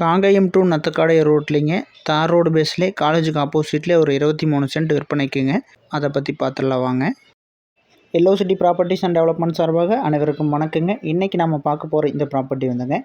Kangayam to நத்தக்காடை ரோட்லேங்க. தார் road பேஸ்லேயே காலேஜுக்கு ஆப்போசிட்லேயே ஒரு இருபத்தி மூணு சென்ட் விற்பனைக்குங்க. அதை பற்றி பார்த்துடலாம் வாங்க. Yellow city properties and development சார்பாக அனைவருக்கும் வணக்கங்க. இன்றைக்கி நம்ம பார்க்க போகிற இந்த ப்ராப்பர்ட்டி வந்துங்க.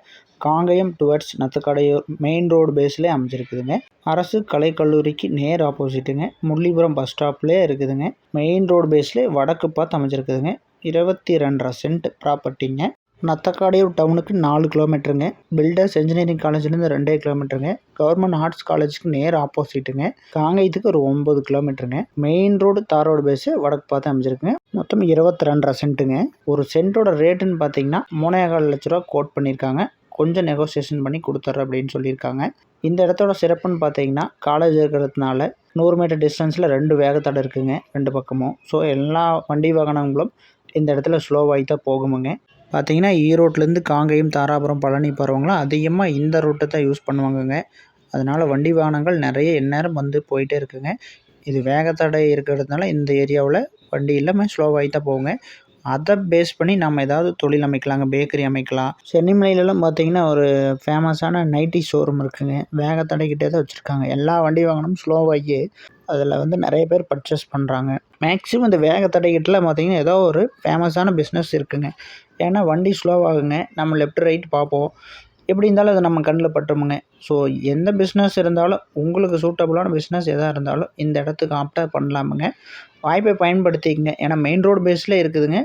Kangayam towards Nathakadaiyur main road பேஸ்லேயே அமைஞ்சிருக்குதுங்க. அரசு கலைக்கல்லூரிக்கு நேர் ஆப்போசிட்டுங்க. முள்ளிபுரம் பஸ் ஸ்டாப்லேயே இருக்குதுங்க. மெயின் ரோடு பேஸ்லேயே வடக்கு பார்த்து அமைஞ்சிருக்குதுங்க. இருபத்தி ரெண்டரை சென்ட் ப்ராப்பர்ட்டிங்க. நத்தக்காடையூர் டவுனுக்கு நாலு கிலோமீட்டருங்க. பில்டர்ஸ் இன்ஜினியரிங் காலேஜ்லேருந்து ரெண்டே கிலோமீட்டருங்க. கவர்மெண்ட் ஆர்ட்ஸ் காலேஜுக்கு நேர் ஆப்போசிட்டுங்க. காங்கயத்துக்கு ஒரு ஒம்பது கிலோமீட்டருங்க. மெயின் ரோடு தார் ரோடு பேஸு வடக்கு பார்த்து அமைஞ்சிருக்குங்க. மொத்தம் இருபத்தி ரெண்டரை சென்ட்டுங்க. ஒரு சென்ட்டோட ரேட்டுன்னு பார்த்தீங்கன்னா மூணேகால் லட்ச ரூபா கோட் பண்ணியிருக்காங்க. கொஞ்சம் நெகோசியேஷன் பண்ணி கொடுத்துட்றேன் அப்படின்னு சொல்லியிருக்காங்க. இந்த இடத்தோட சிறப்புன்னு பார்த்தீங்கன்னா காலேஜ் இருக்கிறதுனால நூறு மீட்டர் டிஸ்டன்ஸில் ரெண்டு வேகத்தடை இருக்குங்க ரெண்டு பக்கமும். ஸோ எல்லா வண்டி வாகனங்களும் இந்த இடத்துல ஸ்லோவாகி தான் போகுமுங்க. பார்த்தீங்கன்னா ஈரோட்லேருந்து காங்கேயம் தாராபுரம் பழனி போகிறவங்களாம் அதிகமாக இந்த ரூட்டை தான் யூஸ் பண்ணுவாங்கங்க. அதனால் வண்டி வாகனங்கள் நிறைய எந்நேரம் வந்து போயிட்டே இருக்குங்க. இது வேகத்தடை இருக்கிறதுனால இந்த ஏரியாவில் வண்டி எல்லாமே ஸ்லோவாகி தான் போகுங்க. அதை பேஸ் பண்ணி நம்ம ஏதாவது தொழில் அமைக்கலாங்க பேக்கரி அமைக்கலாம். சென்னிமலையிலலாம் பார்த்தீங்கன்னா ஒரு ஃபேமஸான நைட்டி ஷோரூம் இருக்குங்க. வேகத்தடைக்கிட்டே தான் வச்சுருக்காங்க. எல்லா வண்டி வாகனமும் ஸ்லோவாகி அதில் வந்து நிறைய பேர் பர்ச்சேஸ் பண்ணுறாங்க மேக்ஸிமம் இந்த வேகத்தடைக்கிட்டலாம் பார்த்தீங்கன்னா ஏதோ ஒரு ஃபேமஸான பிஸ்னஸ் இருக்குதுங்க ஏன்னா வண்டி ஸ்லோவாகுங்க நம்ம லெஃப்ட் ரைட் பார்ப்போம். எப்படி இருந்தாலும் அது நம்ம கண்ணில் பட்டுருமுங்க. ஸோ எந்த பிஸ்னஸ் இருந்தாலும் உங்களுக்கு சூட்டபுளான பிஸ்னஸ் எதாக இருந்தாலும் இந்த இடத்துக்கு ஆப்டாக பண்ணலாமுங்க. வாய்ப்பை பயன்படுத்திக்கங்க. ஏன்னா மெயின் ரோடு பேஸில் இருக்குதுங்க.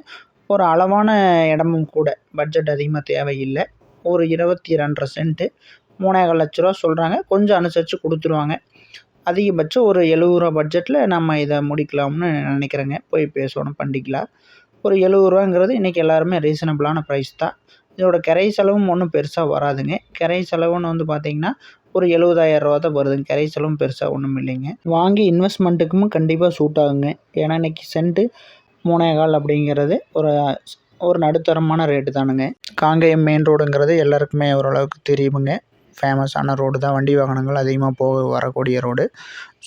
ஒரு அளவான இடமும் கூட பட்ஜெட் அதிகமாக தேவையில்லை. ஒரு இருபத்தி ரெண்டரை சென்ட்டு மூணேகால் லட்ச ரூபா சொல்கிறாங்க கொஞ்சம் அனுசரித்து கொடுத்துருவாங்க. அதிகபட்சம் ஒரு எழுபது ரூபா பட்ஜெட்டில் நம்ம இதை முடிக்கலாம்னு நினைக்கிறேங்க. போய் பேசணும் பண்ணிக்கலாம் ஒரு எழுபது ரூபாங்கிறது இன்றைக்கி எல்லாருமே ரீசனபிளான ப்ரைஸ் தான். இதோட கிரை செலவும் ஒன்றும் பெருசாக வராதுங்க. கிரை செலவுன்னு வந்து பார்த்திங்கன்னா ஒரு ரூபா தான் வருதுங்க. கிரை செலவும் பெருசாக ஒன்றும் இல்லைங்க. வாங்கி இன்வெஸ்ட்மெண்ட்டுக்கும் கண்டிப்பாக சூட் ஆகுங்க. ஏன்னா இன்றைக்கி சென்ட்டு மூணே கால் அப்படிங்கிறது ஒரு ஒரு நடுத்தரமான ரேட்டு தானுங்க. காங்கேயம் மெயின் ரோடுங்கிறது எல்லாருக்குமே ஓரளவுக்கு தெரியுமுங்க. ஃபேமஸான ரோடு தான் வண்டி வாகனங்கள் அதிகமாக போக வரக்கூடிய ரோடு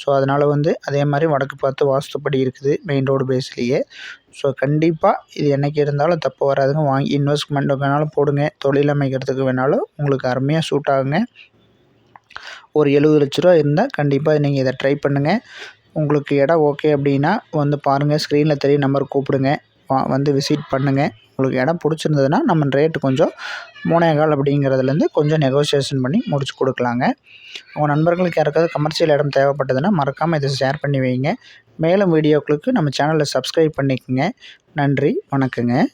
ஸோ அதனால் வந்து அதே மாதிரி வடக்கு பார்த்து வாஸ்துப்படி இருக்குது மெயின் ரோடு பேஸ்லேயே ஸோ கண்டிப்பாக இது என்றைக்கு இருந்தாலும் தப்பு வராதுங்க. வாங்கி இன்வெஸ்ட்மெண்ட் வேணாலும் போடுங்க. தொழில் அமைக்கிறதுக்கு வேணாலும் உங்களுக்கு அருமையாக சூட் ஆகுங்க. ஒரு எழுபது லட்ச ரூபா இருந்தால் கண்டிப்பாக நீங்கள் இதை ட்ரை பண்ணுங்கள் உங்களுக்கு இடம் ஓகே அப்படின்னா வந்து பாருங்கள் ஸ்க்ரீனில் தெரிய நம்பர் கூப்பிடுங்க. வந்து விசிட் பண்ணுங்கள் உங்களுக்கு இடம் பிடிச்சிருந்ததுன்னா நம்ம ரேட்டு கொஞ்சம் மூணேகால் அப்படிங்கிறதுலேருந்து கொஞ்சம் நெகோசியேஷன் பண்ணி முடிச்சு கொடுக்கலாங்க. உங்கள் நண்பர்களுக்கு யாருக்காவது கமர்ஷியல் இடம் தேவைப்பட்டதுன்னா மறக்காமல் இதை ஷேர் பண்ணி வைங்க. மேலும் வீடியோக்களுக்கு நம்ம சேனலை சப்ஸ்கிரைப் பண்ணிக்கோங்க. நன்றி வணக்கங்க.